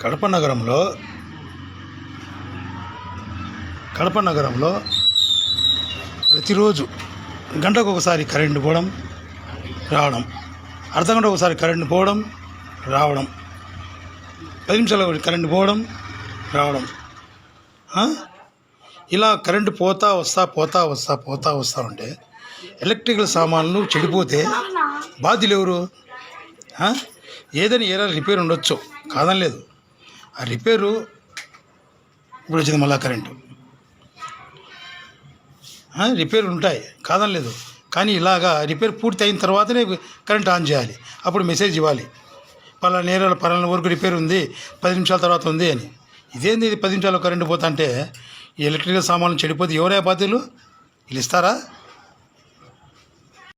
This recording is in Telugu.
కడప నగరంలో కడప నగరంలో ప్రతిరోజు గంటకు ఒకసారి కరెంటు పోవడం రావడం అర్ధ గంట ఒకసారి కరెంటు పోవడం రావడం. పది నిమిషాలు కరెంటు పోవడం రావడం. ఇలా కరెంటు పోతా వస్తా పోతా వస్తా పోతా వస్తా ఉంటే ఎలక్ట్రికల్ సామాన్లు చెడిపోతే బాధ్యులు ఎవరు ఏదైనా ఏరా రిపేర్ ఉండొచ్చు? కాదని లేదు. ఆ రిపేరు ఇప్పుడు వచ్చింది మళ్ళా కరెంటు. రిపేర్ ఉంటాయి కాదని లేదు. కానీ ఇలాగా రిపేర్ పూర్తి అయిన తర్వాతనే కరెంట్ ఆన్ చేయాలి. అప్పుడు మెసేజ్ ఇవ్వాలి. పలానా నేరాల పలానా వరకు రిపేర్ ఉంది పది నిమిషాల తర్వాత ఉంది అని. ఇదేంది ఇది పది నిమిషాలు కరెంటు పోతా అంటే ఈ ఎలక్ట్రికల్ సామాన్లు చెడిపోతే ఎవరే బాధ్యులు? వీళ్ళు ఇస్తారా?